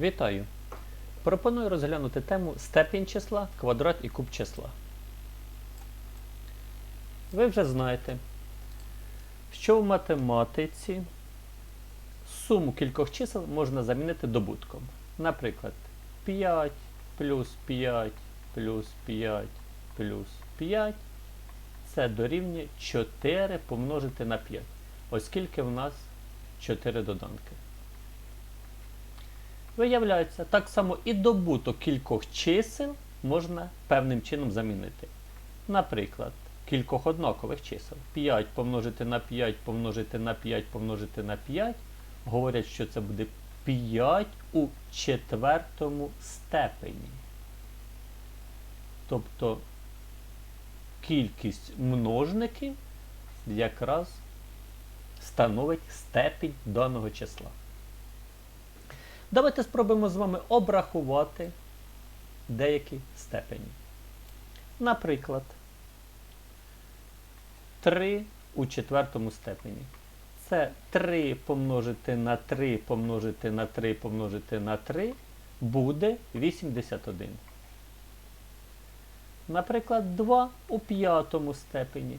Вітаю! Пропоную розглянути тему степінь числа, квадрат і куб числа. Ви вже знаєте, що в математиці суму кількох чисел можна замінити добутком. Наприклад, 5 плюс 5 плюс 5 плюс 5 це дорівнює 4 помножити на 5, оскільки в нас 4 доданки. Виявляється, так само і добуток кількох чисел можна певним чином замінити. Наприклад, кількох однакових чисел. 5 помножити на 5 помножити на 5 помножити на 5. Говорять, що це буде 5 у четвертому степені. Тобто кількість множників якраз становить степінь даного числа. Давайте спробуємо з вами обрахувати деякі степені. Наприклад, 3 у четвертому степені. Це 3 помножити на 3 помножити на 3 помножити на 3 буде 81. Наприклад, 2 у п'ятому степені.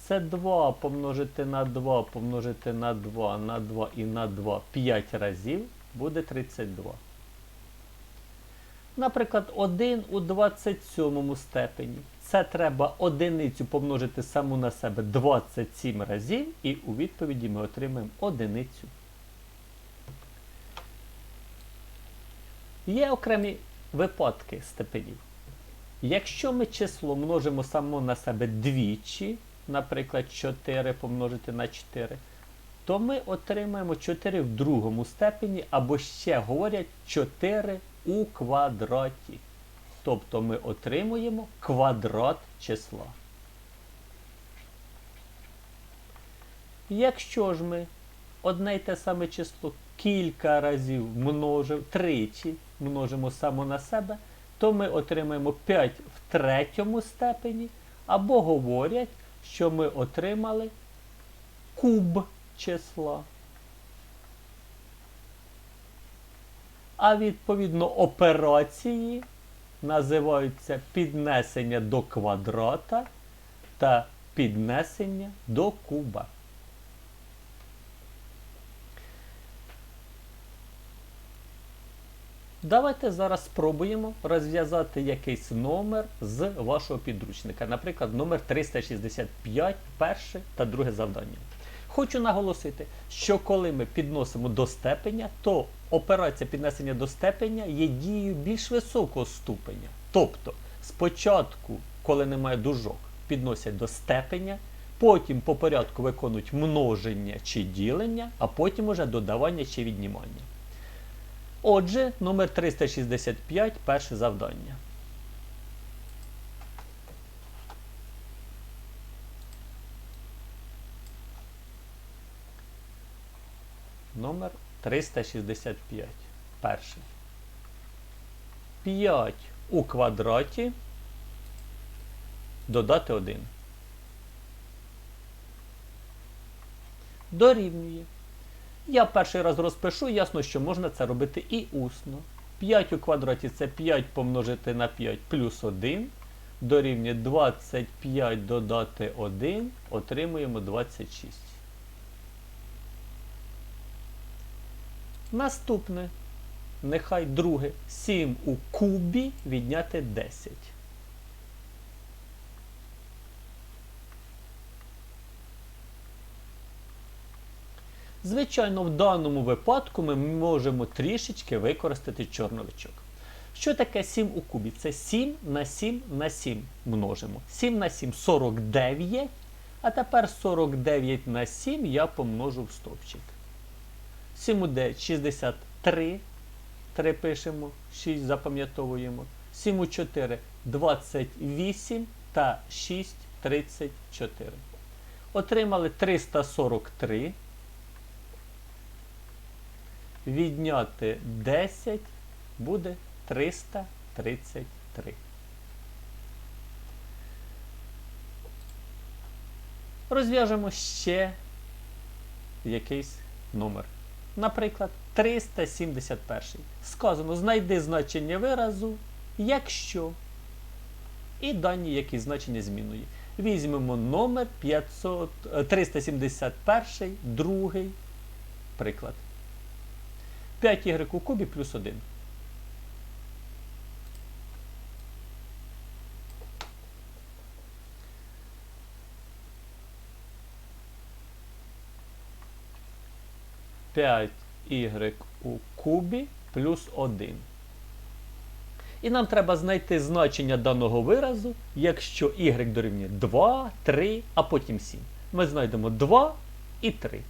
Це 2 помножити на 2 помножити на 2 на 2 і на 2 5 разів буде 32. Наприклад, 1 у 27 степені. Це треба одиницю помножити саму на себе 27 разів, і у відповіді ми отримаємо одиницю. Є окремі випадки степенів. Якщо ми число множимо само на себе двічі, наприклад, 4 помножити на 4, то ми отримаємо 4 в другому степені, або ще говорять 4 у квадраті. Тобто ми отримуємо квадрат числа. Якщо ж ми одне й те саме число кілька разів множимо, тричі множимо само на себе, то ми отримаємо 5 в третьому степені, або говорять, що ми отримали куб числа. А відповідно операції називаються піднесення до квадрата та піднесення до куба. Давайте зараз спробуємо розв'язати якийсь номер з вашого підручника. Наприклад, номер 365, перше та друге завдання. Хочу наголосити, що коли ми підносимо до степеня, то операція піднесення до степеня є дією більш високого ступеня. Тобто, спочатку, коли немає дужок, підносять до степеня, потім по порядку виконують множення чи ділення, а потім уже додавання чи віднімання. Отже, номер 365, перше завдання. Номер 365. Перший. 5 у квадраті додати 1. Дорівнює. Я перший раз розпишу, ясно, що можна це робити і усно. 5 у квадраті це 5 помножити на 5 плюс 1. Дорівнює 25 додати 1, отримуємо 26. Наступне. Нехай друге. 7 у кубі відняти 10. Звичайно, в даному випадку ми можемо трішечки використати чорновичок. Що таке 7 у кубі? Це 7 на 7 на 7 множимо. 7 на 7 49. А тепер 49 на 7 я помножу в стовпчик. 7 у 9 63. 3 пишемо, 6 запам'ятовуємо. 7 у 4 28 та 6 34. Отримали 343. Відняти 10 буде 333. Розв'яжемо ще якийсь номер. Наприклад, 371. Сказано, знайди значення виразу, якщо. І дані, які значення зміною. Візьмемо номер 500, е, 371, другий приклад. 5y у кубі плюс 1. П'ять y у кубі плюс 1. І нам треба знайти значення даного виразу, якщо y дорівнює 2, 3, а потім 7. Ми знайдемо 2 і 3.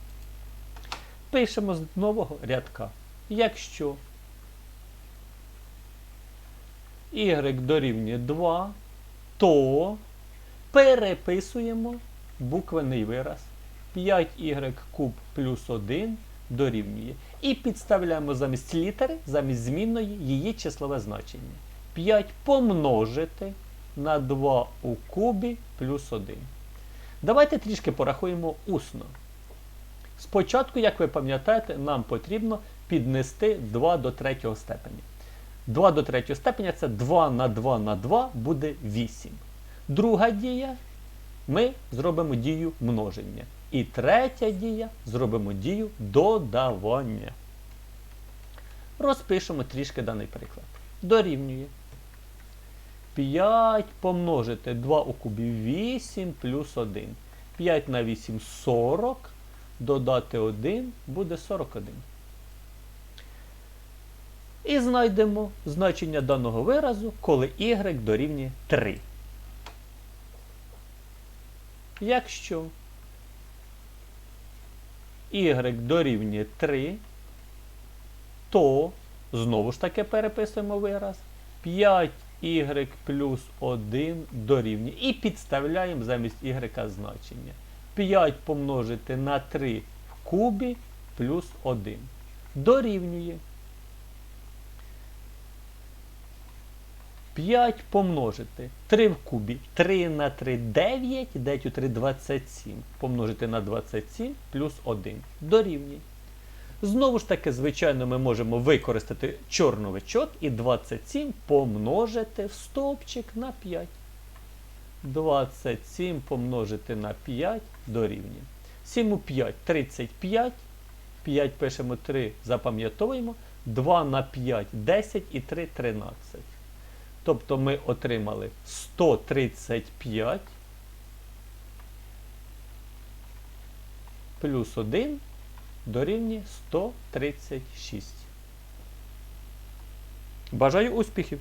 Пишемо з нового рядка. Якщо y дорівнює 2, то переписуємо буквений вираз. 5y куб плюс 1 дорівнює. І підставляємо замість літери, замість змінної її числове значення. 5 помножити на 2 у кубі плюс 1. Давайте трішки порахуємо усно. Спочатку, як ви пам'ятаєте, нам потрібно піднести 2 до 3 степеня. 2 до 3 степеня це 2 на 2 на 2 буде 8. Друга дія ми зробимо дію множення. І третя дія зробимо дію додавання. Розпишемо трішки даний приклад. Дорівнює 5 помножити 2 у кубі 8 плюс 1. 5 на 8 40. Додати 1 буде 41. І знайдемо значення даного виразу, коли y дорівнює 3. Якщо y дорівнює 3, то знову ж таки переписуємо вираз 5y плюс 1 дорівнює. І підставляємо замість y значення. 5 помножити на 3 в кубі плюс 1. Дорівнює. 5 помножити 3 в кубі. 3 на 3 9, 9 у 3 27. Помножити на 27 плюс 1. Дорівнює. Знову ж таки, звичайно, ми можемо використати чорновичок і 27 помножити в стовпчик на 5. 27 помножити на 5 дорівнює. 7 у 5 35. 5 пишемо 3, запам'ятовуємо. 2 на 5 10 і 3 13. Тобто ми отримали 135 плюс 1 дорівнює 136. Бажаю успіхів!